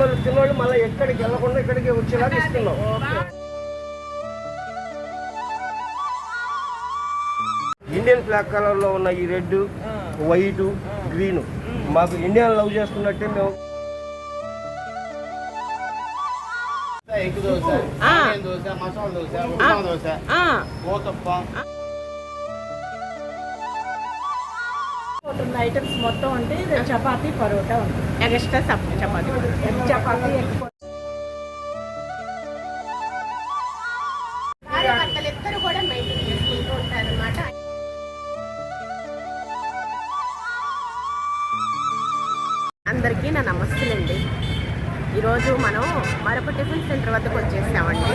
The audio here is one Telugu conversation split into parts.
కస్టమర్లు తిన్నోళ్ళు మళ్ళీ ఎక్కడికి వెళ్ళకుండా ఇక్కడికి వచ్చేలాగా ఇస్తున్నాం. ఇండియన్ ఫ్లాగ్ కలర్లో ఉన్న ఈ రెడ్ వైట్ గ్రీన్. మాకు ఇండియన్ లవ్ చేస్తున్నట్టే మేము. ఎగ్ దోశ దోశ మసాలా దోశ దోశ ఐటమ్స్ మొత్తం అంటే చపాతీ పరోటా ఉంటుంది. ఎక్స్ట్రా సప్ చపాతి చపాతీ ఎక్కువ. భర్తలిద్దరూ కూడా మెయింటైన్ చేసుకుంటూ ఉంటారన్నమాట. అందరికీ నా నమస్తులండి. ఈరోజు మనం మరొక టిఫిన్ సెంటర్ వద్దకు వచ్చేసామండి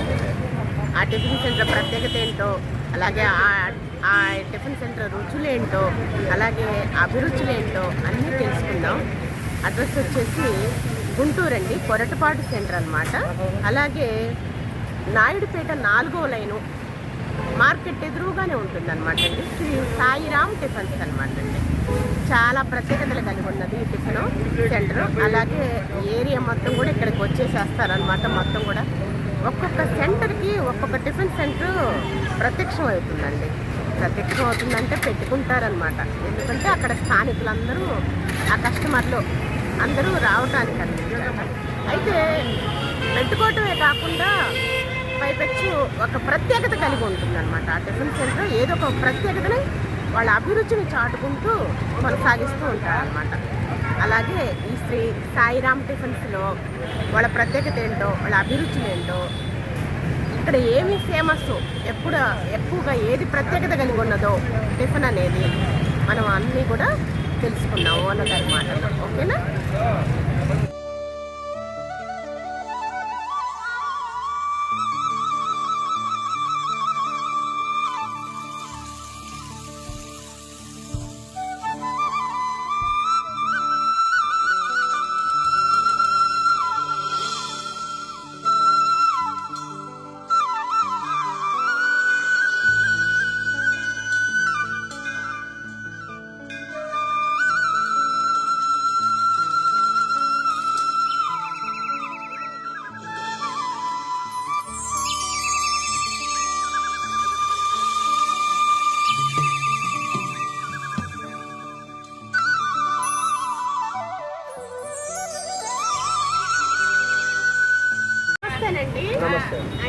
ఆ టిఫిన్ సెంటర్ ప్రత్యేకత ఏంటో అలాగే ఆ- ఆ టిఫిన్ సెంటర్ రుచులేంటో అలాగే అభిరుచులేంటో అన్నీ తెలుసుకుందాం. అడ్రస్ వచ్చేసి గుంటూరు అండి కొరటపాటు సెంటర్ అన్నమాట. అలాగే నాయుడుపేట నాలుగో లైను మార్కెట్ ఎదురుగానే ఉంటుందన్నమాట అండి. శ్రీ సాయిరామ్ టిఫిన్స్ అనమాట అండి. చాలా ప్రత్యేకతలు కలిగి ఉన్నది ఈ టిఫిన్ సెంటర్. అలాగే ఏరియా మొత్తం కూడా ఇక్కడికి వచ్చేసేస్తారనమాట మొత్తం కూడా. ఒక్కొక్క సెంటర్కి ఒక్కొక్క టిఫిన్ సెంటర్ ప్రత్యక్షం అవుతుందండి ప్రత్యక్షం అవుతుందంటే పెట్టుకుంటారనమాట ఎందుకంటే అక్కడ స్థానికులందరూ ఆ కస్టమర్లు అందరూ రావటానికి అనమాట అయితే పెట్టుకోవటమే కాకుండా పైపెచ్చు ఒక ప్రత్యేకత కలిగి ఉంటుంది అనమాట ఆ టిఫిన్ సెంటర్ ఏదో ఒక ప్రత్యేకతని వాళ్ళ అభిరుచిని చాటుకుంటూ కొనసాగిస్తూ ఉంటారనమాట అలాగే ఈ శ్రీ సాయిరామ్ టిఫిన్స్లో వాళ్ళ ప్రత్యేకత ఏంటో వాళ్ళ అభిరుచులు ఏంటో ఇక్కడ ఏమి ఫేమస్ ఎప్పుడు ఎక్కువగా ఏది ప్రత్యేకత కలిగి ఉన్నదో టిఫిన్ అనేది మనం అన్నీ కూడా తెలుసుకున్నాం ఓనర్ గారి ఓకేనా?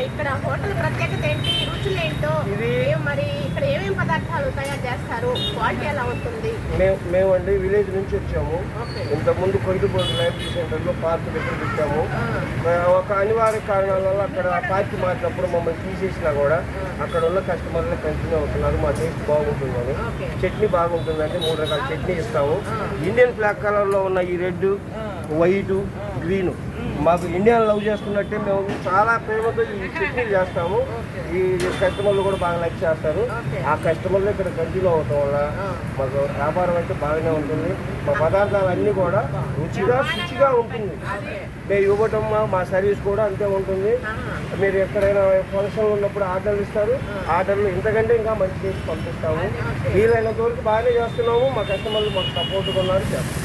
ఇక్కడ హోటల్ ప్రత్యేకత ఏంటి? రుచులు ఏంటో? మరి ఇక్కడ ఏమేం పదార్థాలు తయారు చేస్తారు? క్వాలిటీ ఎలా ఉంటుంది? మేము మేమండి విలేజ్ నుంచి వచ్చాము. ఇంతకుముందు కొయ్యబోటు లైబ్రరీ సెంటర్లో పార్క్ దగ్గర పెట్టాము. ఒక అనివార్య కారణాల వల్ల అక్కడ పార్క్ మారినప్పుడు మమ్మల్ని తీసేసినా కూడా అక్కడ ఉన్న కస్టమర్లు కంటిన్యూ అవుతున్నారు. మా టేస్ట్ బాగుంటుందని. చట్నీ బాగుంటుందంటే మూడు రకాల చట్నీ ఇస్తాము. ఇండియన్ ఫ్లాగ్ కలర్లో ఉన్న ఈ రెడ్ వైట్ గ్రీన్ మాకు ఇండియన్ లవ్ చేస్తున్నట్టే మేము చాలా ప్రేమతో ఈ చట్నీ చేస్తాము. ఈ కస్టమర్లు కూడా బాగా లైక్ చేస్తారు. ఆ కస్టమర్లు ఇక్కడ కంటిన్యూ అవటం వల్ల మాకు వ్యాపారం అయితే బాగానే ఉంటుంది. మా పదార్థాలు అన్నీ కూడా రుచిగా శుచిగా ఉంటుంది. మేము ఇవ్వటం మా- సర్వీస్ కూడా అంతే ఉంటుంది. మీరు ఎక్కడైనా ఫంక్షన్ ఉన్నప్పుడు ఆర్డర్లు ఇస్తారు. ఆర్డర్లు ఇంతకంటే ఇంకా మంచి చేసి పంపిస్తాము. వీలైనంత వరకు బాగానే చేస్తున్నాము. మా కస్టమర్లు మాకు సపోర్ట్గా ఉన్నారు చేస్తాం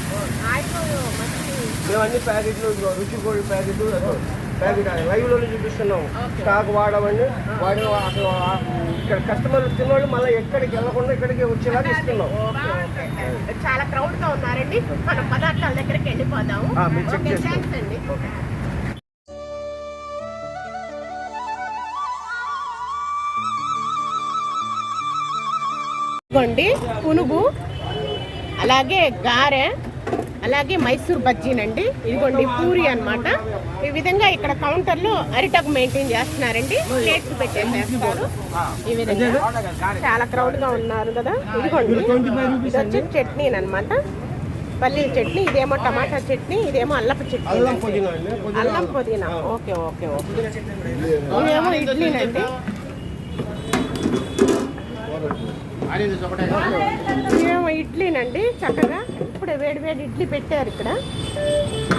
మేము అన్ని ప్యాకెట్లు రుచి కోడి ప్యాకెట్లు ప్యాకెట్ లైవ్లోనే చూపిస్తున్నాము. స్టాక్ వాడమని వాడిన అసలు ఇక్కడ కస్టమర్లు తిన్నోళ్ళు మళ్ళీ ఎక్కడికి వెళ్ళకుండా ఇక్కడికి వచ్చేలాగా ఇస్తున్నాం. చాలా క్రౌడ్గా ఉన్నారండి. మనం పదార్థాల దగ్గరికి వెళ్ళిపోదాము. చెక్ ఇదిగోండి పునుగు అలాగే గారె. అలాగే మైసూర్ బజ్జీనండి ఇదిగోండి పూరి అన్నమాట. ఈ విధంగా ఇక్కడ కౌంటర్లో అరిటకు మెయింటైన్ చేస్తున్నారండి. ప్లేట్స్ పెట్టేసేస్తారు. ఈ విధంగా చాలా క్రౌడ్గా ఉన్నారు కదా. ఇదిగోండి ఇది వచ్చి చట్నీ అనమాట పల్లీల చట్నీ ఇదేమో టమాటా చట్నీ ఇదేమో అల్లపు అల్లం చట్నీ అల్లం పుదీనా. Okay okay okay. ఇదేమో ఇడ్లీనండి ఇదేమో ఇడ్లీనండి చక్కగా. ఇప్పుడే వేడి వేడి ఇడ్లీ పెట్టారు ఇక్కడ.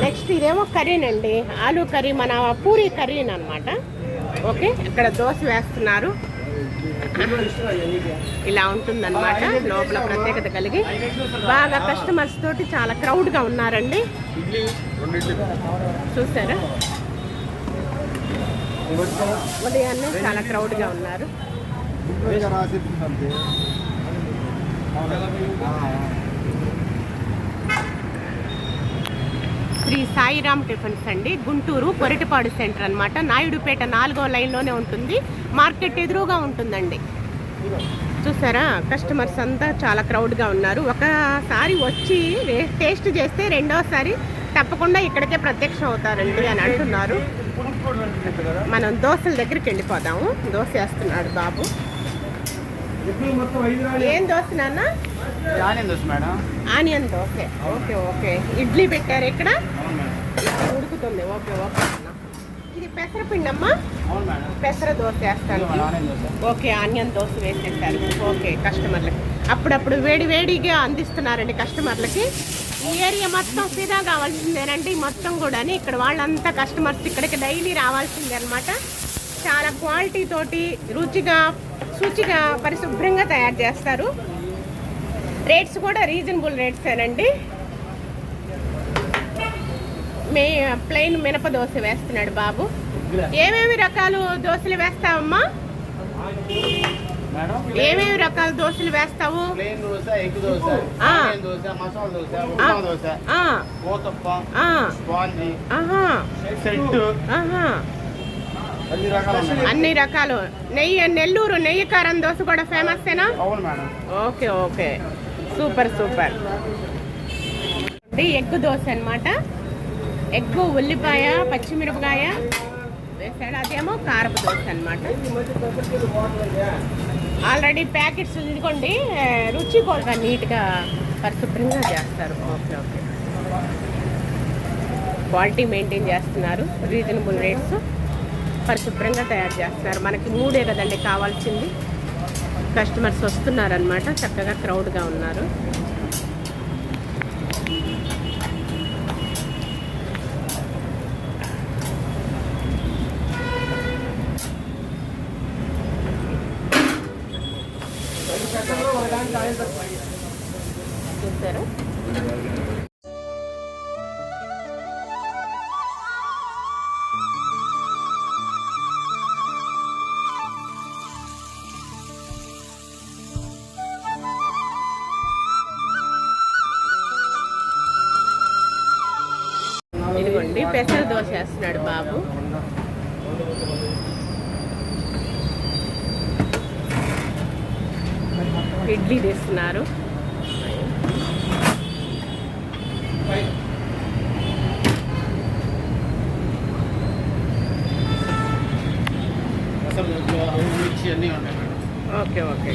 నెక్స్ట్ ఇదేమో కర్రీనండి. ఆలూ కర్రీ మన పూరి కర్రీ అనమాట ఓకే ఇక్కడ దోశ వేస్తున్నారు. ఇలా ఉంటుందన్నమాట లోపల ప్రత్యేకత కలిగి. బాగా కస్టమర్స్ తోటి చాలా క్రౌడ్గా ఉన్నారండి. చూసారా? ఉదయాన్నే చాలా క్రౌడ్గా ఉన్నారు. శ్రీ సాయిరామ్ టిఫిన్స్ అండి. గుంటూరు కొరటిపాడు సెంటర్ అనమాట నాయుడుపేట నాలుగో లైన్లోనే ఉంటుంది. మార్కెట్ ఎదురుగా ఉంటుందండి. చూసారా? కస్టమర్స్ అంతా చాలా క్రౌడ్గా ఉన్నారు. ఒకసారి వచ్చి టేస్ట్ చేస్తే రెండోసారి తప్పకుండా ఇక్కడికే ప్రత్యక్షం అవుతారండి అని అంటున్నారు. మనం దోశల దగ్గరికి వెళ్ళిపోదాము. దోశ వేస్తున్నాడు బాబు. ఏం దోశ నాన్న? Onion dosa madam. Onion dosa. Okay okay idli పెట్టారు ఇక్కడ? ఉడుకుతుంది. ఓకే ఓకే అన్న. ఇది పెసరపిండి అమ్మా పెసర దోశ వేస్తాను. ఓకే ఆనియన్ దోశ వేసేసారు. ఓకే కస్టమర్లకి. అప్పుడప్పుడు వేడి వేడిగా అందిస్తున్నారండి కస్టమర్లకి. ఈ ఏరియా మొత్తం ఫిదా కావాల్సిందేనండి. మొత్తం కూడా ఇక్కడ వాళ్ళంతా కస్టమర్స్ ఇక్కడికి డైలీ రావాల్సిందే అనమాట చాలా క్వాలిటీ తోటి రుచిగా శుచిగా పరిశుభ్రంగా తయారు చేస్తారు. రేట్స్ కూడా రీజనబుల్ రేట్సేనండి మే ప్లెయిన్ మినప దోశ వేస్తున్నాడు బాబు. ఏమేమి రకాలు దోశలు వేస్తావమ్మా? ఏమేమి రకాల దోశలు వేస్తావు? దోశ అన్ని రకాలు నెయ్యి నెల్లూరు నెయ్యి కారం దోశ కూడా ఫేమస్సేనా okay okay. Super super. Egg dosa అన్నమాట. ఎగ్ ఉల్లిపాయ పచ్చిమిరపకాయ వేసాడు అదేమో కారపు దోశ అన్నమాట. ఆల్రెడీ ప్యాకెట్స్ ఇదిగోండి ఆ, రుచి కూడా నీట్గా పరిశుభ్రంగా చేస్తారు. Okay okay. క్వాలిటీ మెయింటైన్ చేస్తున్నారు. రీజనబుల్ రేట్స్ పరిశుభ్రంగా తయారు చేస్తున్నారు. మనకి మూడే కదండి కావాల్సింది. కస్టమర్స్ వస్తున్నారనమాట చక్కగా క్రౌడ్గా ఉన్నారు. ఇడ్లీ తీస్తున్నారు ఓకే ఓకే.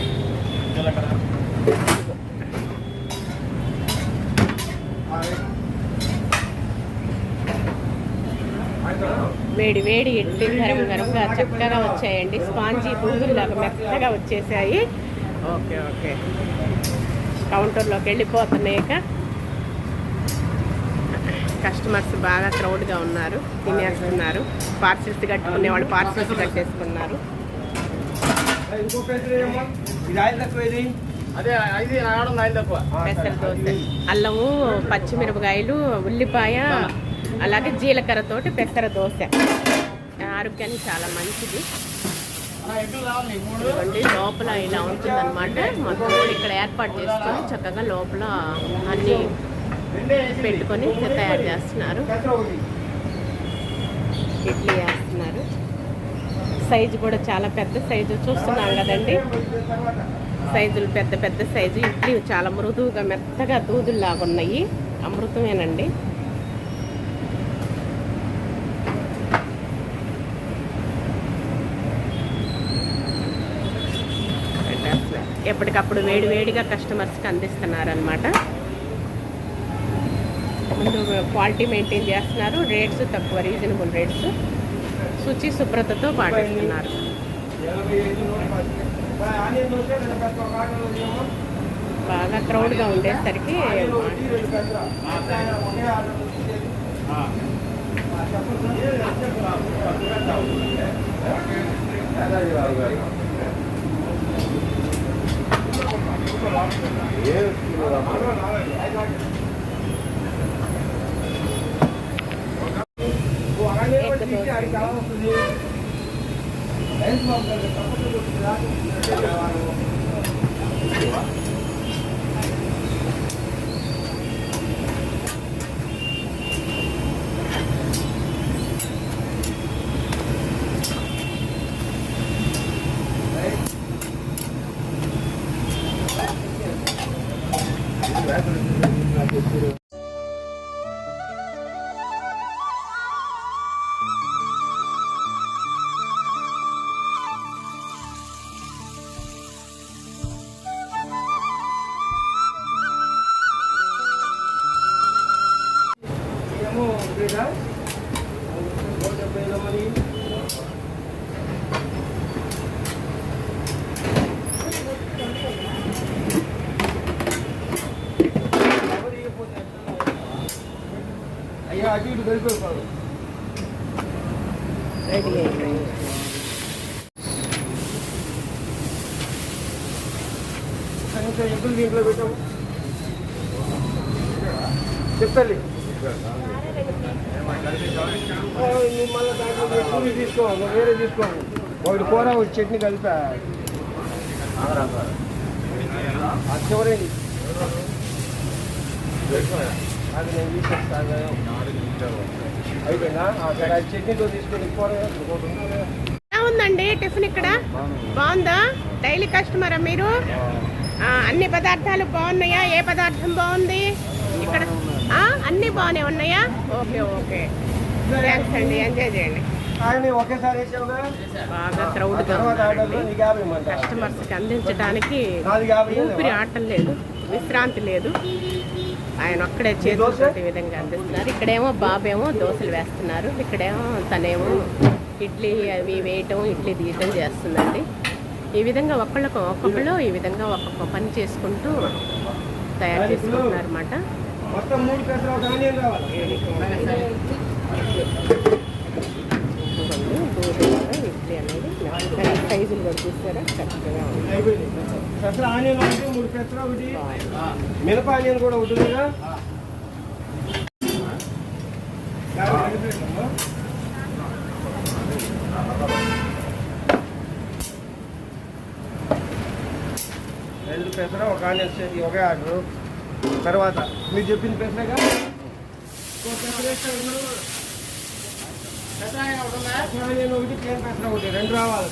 వేడి వేడి ఇడ్లీ గరం గరంగా చక్కగా వచ్చాయండి. స్పాంజీ పువ్వులాగా మెత్తగా వచ్చేసాయి. Okay okay. కౌంటర్లోకి వెళ్ళిపోతున్నాయిక. కస్టమర్స్ బాగా క్రౌడ్గా ఉన్నారు తినేస్తున్నారు. పార్సిల్స్ కట్టుకునే వాళ్ళు పార్సిల్స్ కట్టేసుకున్నారు. పెసర దోశ అల్లము పచ్చిమిరపకాయలు ఉల్లిపాయ అలాగే జీలకర్రతోటి పెసర దోశ. ఆరోగ్యానికి చాలా మంచిది. ఇవ్వండి లోపల ఇలా ఉంటుందన్నమాట. మొత్తం కూడా ఇక్కడ ఏర్పాటు చేసుకొని చక్కగా లోపల అన్ని పెట్టుకొని తయారు చేస్తున్నారు. ఇడ్లీ వేస్తున్నారు. సైజు కూడా చాలా పెద్ద సైజు. చూస్తున్నాం కదండి. సైజులు పెద్ద పెద్ద సైజు. ఇడ్లీ చాలా మృదువుగా మెత్తగా దూదుల్లాగా ఉన్నాయి. అమృతమేనండి. ఎప్పటికప్పుడు వేడివేడిగా కస్టమర్స్కి అందిస్తున్నారనమాట ముందు క్వాలిటీ మెయింటైన్ చేస్తున్నారు. రేట్స్ తక్కువ రీజనబుల్ రేట్స్ శుచి శుభ్రతతో పాటిస్తున్నారు. బాగా క్రౌడ్గా ఉండేసరికి చెప్పండి మరి ఆనియన్ దోశ రెండు పెసర ఒక ఆనియన్ దోశ ఏమో బాగా క్రౌడ్గా ఉండేసరికి ఆనియన్ ఒకటి రెండు అయ్యా అటు ఇటు దొరికిపోతారు రెడీ అయిపోయింది కనీసం ఎగ్గులు దీంట్లో పెట్టాము చెప్పాలి ఒకటి కూర ఒకటి చట్నీ కలిపా. అది అది నేను తీసేస్తాను అయిపోయిందా సరే అది చట్నీతో తీసుకొని కూర ఉందండి టిఫిన్ ఇక్కడ? బాగుందా? డైలీ కస్టమరా మీరు? అన్ని పదార్థాలు బాగున్నాయా? ఏ పదార్థం బాగుంది? ఇక్కడ ఆ, అన్ని బాగానే ఉన్నాయా? Okay okay. థ్యాంక్స్ అండి. ఎంజాయ్ చేయండి. బాగా క్రౌడ్గా ఉందండి కస్టమర్స్కి అందించడానికి ఊపిరి ఆటం లేదు విశ్రాంతి లేదు. ఆయన ఒక్కడే చేతులతో ఈ విధంగా అందిస్తున్నారు. ఇక్కడేమో బాబేమో దోశలు వేస్తున్నారు. ఇక్కడేమో తనేమో ఇడ్లీ అవి వేయటం ఇడ్లీ తీయటం చేస్తుందండి. ఈ విధంగా ఒక్కళ్ళకు ఒక్కొక్కళ్ళు ఈ విధంగా ఒక్కొక్క పని చేసుకుంటూ తయారు చేసుకుంటున్నారు అనమాట మొత్తం మూడు ఇడ్లీ అనేది సైజులు కూడా చూస్తారా చక్కగా ఉంది ఆనియన్ మినప ఆనియన్ కూడా ఒకటి రెండు పెసర ఒక ఆనియన్ వచ్చేది ఒకే ఆర్డర్. తర్వాత మీరు చెప్పింది పెసరగా? ఇంకో పెసర ఒకటి ప్లేన్ పెసర ఒకటి రెండు రావాలి.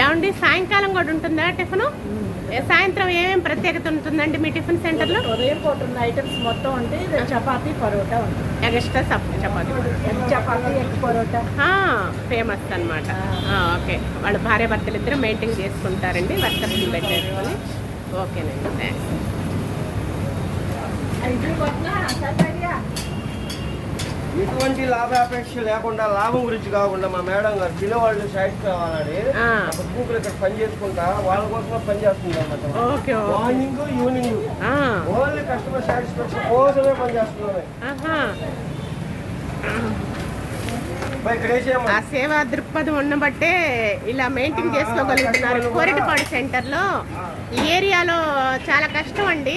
ఏమండి సాయంకాలం కూడా ఉంటుందా టిఫిన్? సాయంత్రం ఏమేం ప్రత్యేకత ఉంటుందండి మీ టిఫిన్ సెంటర్లో? ఉదయం పూట ఉన్న ఐటమ్స్ మొత్తం ఉంటే చపాతీ పరోటా ఉంటుంది. ఎగస్ట్రా సప్ చపాతి. చపాతీ ఎగ్ పరోటా. ఫేమస్ అనమాట ఓకే. వాళ్ళు భార్య భర్తలు ఇద్దరు మెయింటైన్ చేసుకుంటారండి వర్కర్స్ని పెట్టేసుకొని. ఓకేనండి థ్యాంక్స్ ఎటువంటి లాభాపేక్ష లేకుండా లాభం గురించి కాకుండా మా మేడం గారు తినేవాళ్ళు సైడ్ కావాలని కూతురు ఇక్కడ పని చేసుకుంటా వాళ్ళ కోసమే పని చేస్తుంది అన్నమాట okay. Okay morning evening only customer satisfaction కోసమే పని చేస్తున్నాను ఆహా. మరి ఇక్కడ వేసేయమ్మా. ఆ సేవా దృక్పథం ఉన్నబట్టే ఇలా మెయింటైన్ చేసుకోగలుగుతున్నారు. కోరిటపాడు సెంటర్లో. ఈ ఏరియాలో చాలా కష్టం అండి.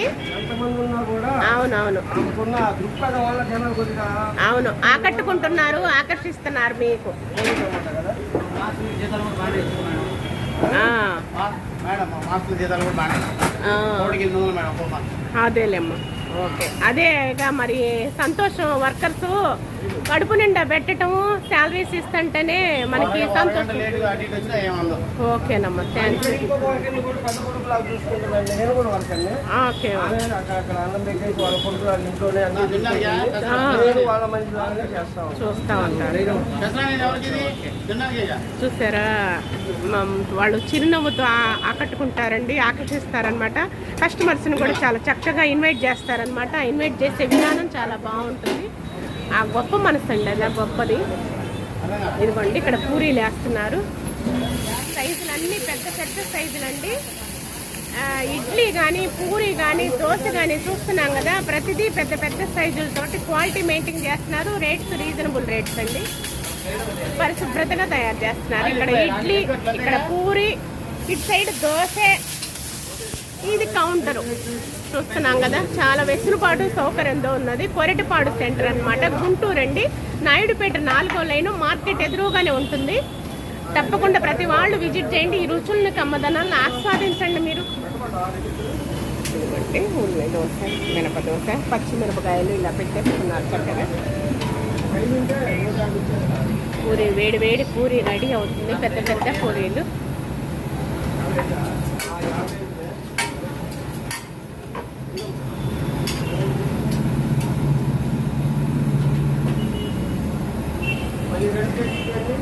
అవునవును. అవును. ఆకట్టుకుంటున్నారు ఆకర్షిస్తున్నారు మీకు. అదేలేమ్మా. ఓకే. అదేగా మరి సంతోషం వర్కర్స్ కడుపు నిండా పెట్టటము శాలరీస్ ఇస్తుంటేనే మనకి సంతోషం. ఓకేనమ్మా థ్యాంక్ యూ ఓకే. చేస్తాం ఉంటారు. చూసారా? వాళ్ళు చిరునవ్వుతో ఆకట్టుకుంటారండి ఆకర్షిస్తారనమాట కస్టమర్స్ని కూడా చాలా చక్కగా ఇన్వైట్ చేస్తారనమాట ఇన్వైట్ చేసే విధానం చాలా బాగుంటుంది. ఆ గొప్ప మనసు అండి అలా గొప్పది. ఇదిగోండి ఇక్కడ పూరీలు వేస్తున్నారు. సైజులు అన్నీ పెద్ద పెద్ద సైజులు అండి ఇడ్లీ కానీ పూరి కానీ దోశ కానీ చూస్తున్నాం కదా ప్రతిదీ పెద్ద పెద్ద సైజులతోటి క్వాలిటీ మెయింటైన్ చేస్తున్నారు. రేట్స్ రీజనబుల్ రేట్స్ అండి. పరిశుభ్రతగా తయారు చేస్తున్నారు. ఇక్కడ ఇడ్లీ ఇక్కడ పూరి ఇటు సైడ్ దోశ ఇది కౌంటరు. చూస్తున్నాం కదా చాలా వెసులుబాటు సౌకర్యంతో ఉన్నది. కొరటిపాడు సెంటర్ అన్నమాట. గుంటూరు అండి నాయుడుపేట నాలుగో లైన్ మార్కెట్ ఎదురుగానే ఉంటుంది. తప్పకుండా ప్రతి వాళ్ళు విజిట్ చేయండి. ఈ రుచుల్ని కమ్మదనాలను ఆస్వాదించండి మీరు. ఇదిగోండి, ఉల్లి దోశ మినప దోశ పచ్చిమిరపకాయలు ఇలా పెట్టేస్తున్నారు చక్కగా. పూరి వేడి వేడి పూరి రెడీ అవుతుంది. పెద్ద పెద్ద పూరీలు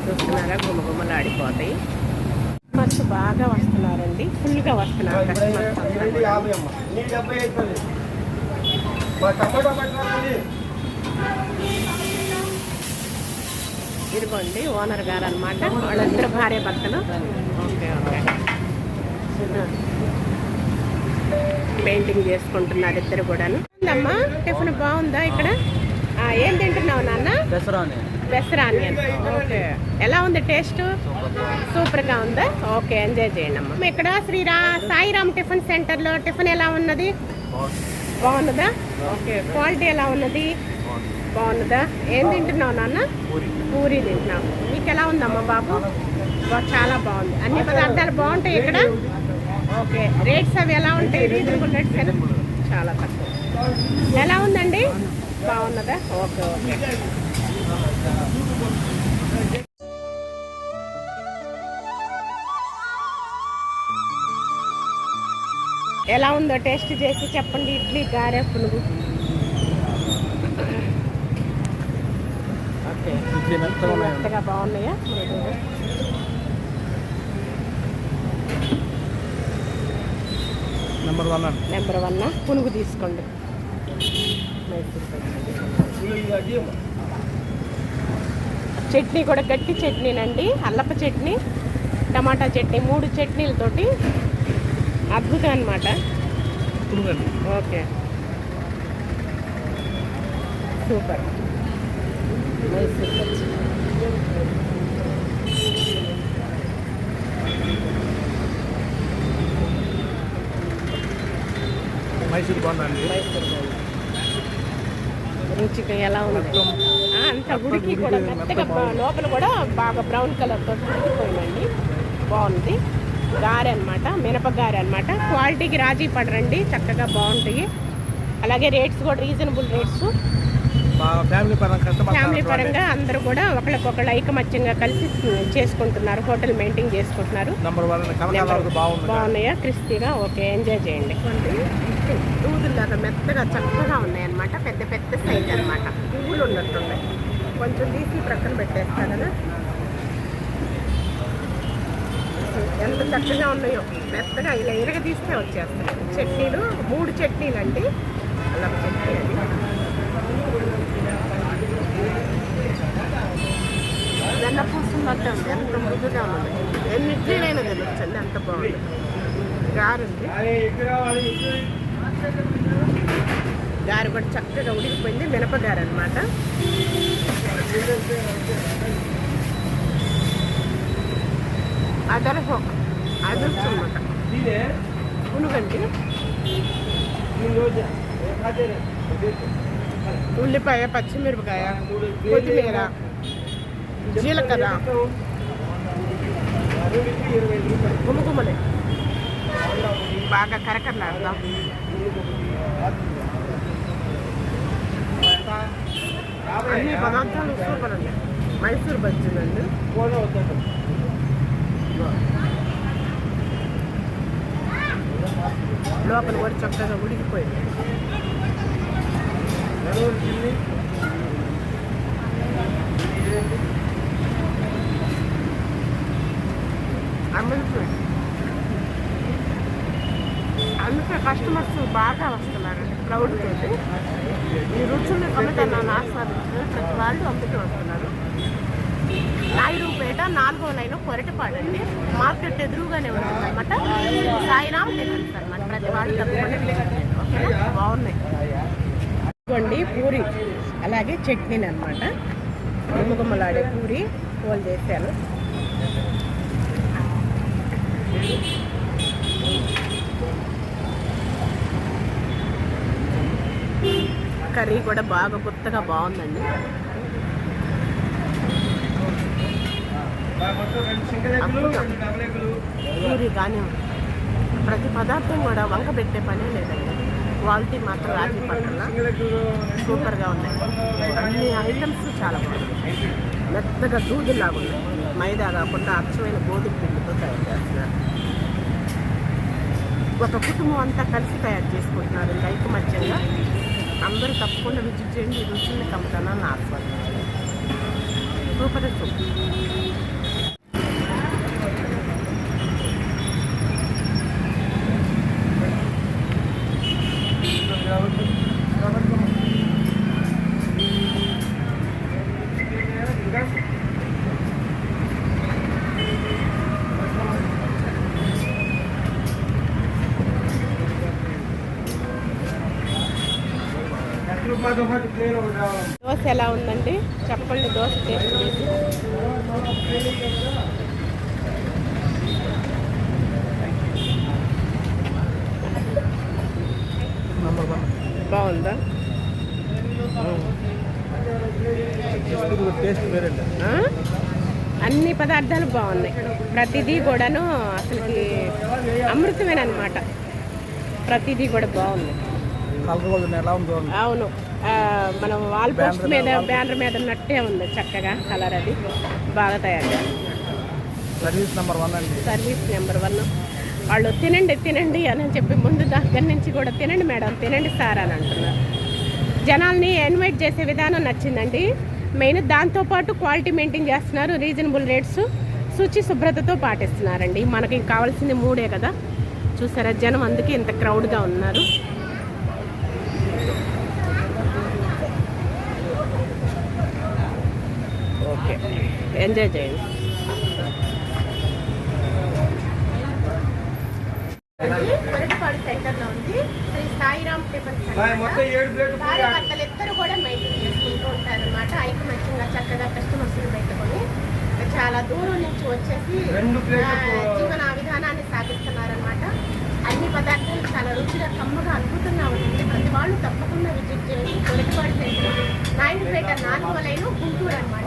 చూస్తున్నారా గుమగుమలు ఆడిపోతాయి కస్టమర్స్ బాగా వస్తున్నారండి ఫుల్గా వస్తున్నారు కస్టమర్స్ అందరూ రెండు కూడా. యాభై అమ్మ నీ డెబ్బై అవుతుంది మా ఇదిగోండి ఓనర్ గారు అనమాట వాళ్ళిద్దరు భార్య భర్తలు. Okay okay. పెయింటింగ్ చేసుకుంటున్నారు ఇద్దరు కూడాను. అమ్మా టిఫిన్ బాగుందా ఇక్కడ? ఆ, ఏం తింటున్నావు నాన్న? దసరాని పెసర ఆనియన్ ఓకే. ఎలా ఉంది టేస్ట్? సూపర్గా ఉందా? ఓకే ఎంజాయ్ చేయండి అమ్మ. ఇక్కడ శ్రీరా సాయిరామ్ టిఫిన్ సెంటర్లో టిఫిన్ ఎలా ఉన్నది? బాగున్నదా ఓకే క్వాలిటీ ఎలా ఉన్నది? బాగున్నదా ఏం తింటున్నావు నాన్న? పూరి. తింటున్నావు. మీకు ఎలా ఉందమ్మా బాబు? చాలా బాగుంది. అన్ని పదార్థాలు బాగుంటాయి ఇక్కడ? ఓకే రేట్స్ అవి ఎలా ఉంటాయి? రీజనబుల్ రేట్స్ చాలా తక్కువ. ఎలా ఉందండి? బాగున్నదా? Okay okay. ఎలా ఉందో టేస్ట్ చేసి చెప్పండి ఇడ్లీ గారె పునుగు ఓకే మెత్తగా బాగున్నాయా? నెంబర్ వన్ నెంబర్ వన్ పునుగు తీసుకోండి. మైసూర్. చట్నీ కూడా గట్టి చట్నీనండి. అల్లపు చట్నీ టమాటా చట్నీ మూడు చట్నీలతోటి అద్భుతం అనమాట ఓకే. సూపర్. మైసూర్ బాగుందండి మైసూర్. రుచిగా ఎలా ఉంది? అంత ఉడికి కూడా మెత్తగా లోపల కూడా బాగా బ్రౌన్ కలర్తో ఉడికిపోయిందండి బాగుంది. గారె అనమాట మినప గారె అన్నమాట. క్వాలిటీకి రాజీ పడరండి చక్కగా బాగుంటాయి. అలాగే రేట్స్ కూడా రీజనబుల్ రేట్స్. ఫ్యామిలీ పరంగా కష్టపడతారు ఫ్యామిలీ పరంగా అందరూ కూడా ఒకళ్ళకొకళ్ళు ఐకమత్యంగా కలిసి చేసుకుంటున్నారు హోటల్ మెయింటైన్ చేసుకుంటున్నారు. బాగున్నాయా? క్రిస్పీగా? ఓకే ఎంజాయ్ చేయండి. దూదులాగా మెత్తగా చక్కగా ఉన్నాయి అనమాట పెద్ద పెద్ద సైజ్ అన్నమాట. పువ్వులు ఉన్నట్టున్నాయి కొంచెం తీసి ప్రక్కన పెట్టేస్తా కదా ఎంత చక్కగా ఉన్నాయో. మెత్తగా ఇలా ఇరగ తీస్తే వచ్చేస్తాయి. చట్నీలు మూడు చట్నీలు అండి అలా చట్నీ అది. వెన్న ఎంత మృదుగా ఉంది. ఎన్ని ఇడ్లీలైనా తెలుస్తుంది అంత బాగుంది. గారుంది గారు కూడా చక్కగా ఉడికిపోయింది మినపగారు అనమాట అదరహో అదృష్టం అనమాట పునుగండి. ఉల్లిపాయ పచ్చిమిరపకాయ కొత్తిమీర. జీలకర్ర గుమగుమలే బాగా కరకరలాడదాం అన్ని పదార్థాలు సూపర్ అండి మైసూర్ బజ్జీలండి లోపల కూడా చక్కగా ఉడికిపోయింది అమృతం అందుకే కస్టమర్స్ బాగా వస్తున్నారండి క్రౌడ్ తోటి ఈ రుచులు కమిటన్నాను ఆస్వాదించిన ప్రతి వాళ్ళు అమ్ముతూ వస్తున్నారు. నాయుడుపేట నాలుగో లైన్ కొరటపాడండి. మార్కెట్ ఎదురుగానే ఉంటుంది అనమాట సాయిరామ్ టిఫిన్స్ అనమాట ప్రతి వాళ్ళు తప్పకుండా బాగున్నాయి. ఇదిగోండి పూరి. అలాగే చట్నీ అనమాట గుమ్మగుమ్మలాడే పూరి హోల్ చేశాను కర్రీ కూడా బాగా కొత్తగా బాగుందండి. పూరి కానీ ప్రతి పదార్థం కూడా వంక పెట్టే పనే లేదండి. క్వాలిటీ మాత్రం రాజీ పట్ల సూపర్గా ఉన్నాయి. అన్ని ఐటమ్స్ చాలా బాగున్నాయి. మెత్తగా దూదులాగా ఉన్నాయి. మైదా కాకుండా అచ్చమైన గోధుమ పిండితో తయారు చేస్తున్నారు. ఒక కుటుంబం అంతా కలిసి తయారు చేసుకుంటున్నారు. ఇంకా ఐకమత్యంగా అందరూ తప్పకుండా విజిట్ చేయండి. ఈ రుచిని కమ్ముతానని ఆస్వాదించండి సూపర్ సూపర్ దోశ ఎలా ఉందండి చెప్పండి దోశ టేస్ట్ చేసి నంబర్ వన్ బాగుందా టేస్ట్ వేరండి ఆ? అన్ని పదార్థాలు బాగున్నాయి. ప్రతిదీ కూడాను అసలుకి అమృతమేనమాట ప్రతిదీ కూడా బాగుంది. అవును. మనం వాల్ పోస్ట్ మీద బ్యానర్ మీద ఉన్నట్టే ఉంది చక్కగా కలర్ అది. బాగా తయారు సర్వీస్ నెంబర్ వన్ అండి. సర్వీస్ నెంబర్ వన్ వాళ్ళు తినండి తినండి అని చెప్పి ముందు దగ్గర నుంచి కూడా తినండి మేడం తినండి సార్ అని అంటున్నారు. జనాల్ని ఇన్వైట్ చేసే విధానం నచ్చిందండి. మెయిన్ దాంతోపాటు క్వాలిటీ మెయింటైన్ చేస్తున్నారు రీజనబుల్ రేట్స్ శుచి శుభ్రతతో పాటిస్తున్నారండి. మనకి కావాల్సింది మూడే కదా. చూసారా జనం అందుకే ఇంత క్రౌడ్గా ఉన్నారు. ఓకే ఎంజాయ్ చేయండి. సాయిరామ్ టిఫిన్ మొత్తం ఏడు ప్లేట్లు భార్య భర్తలు ఇద్దరు కూడా మెయింటైన్ చేసుకుంటూ ఉంటారన్నమాట ఐకమత్యంగా చక్కగా కస్టమర్స్ పెట్టుకొని చాలా దూరం నుంచి వచ్చేసి జీవన విధానాన్ని సాగిస్తున్నారనమాట అన్ని పదార్థాలు చాలా రుచిగా కమ్మగా అద్భుతంగా ఉంటుంది ప్రతి వాళ్ళు తప్పకుండా విజిట్ చేయండి. కొరటిపాడు సెంటర్ నాయుడుపేట నాలుగో లైన్ గుంటూరు అనమాట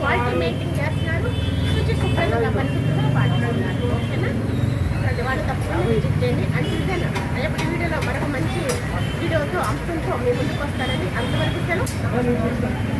క్వాలిటీ మెయింటైన్ చేస్తున్నారు. శుచి శుభ్రతగా పరిశుభ్రంగా పాటిస్తున్నారు. ఓకేనా? ప్రతి వాళ్ళు తప్పకుండా విజిట్ చేయండి. అండ్ రేపటి వీడియోలో మరొక మంచి వీడియోతో అంశంతో మీ ముందుకు వస్తారని అంతవరకు సెలవు.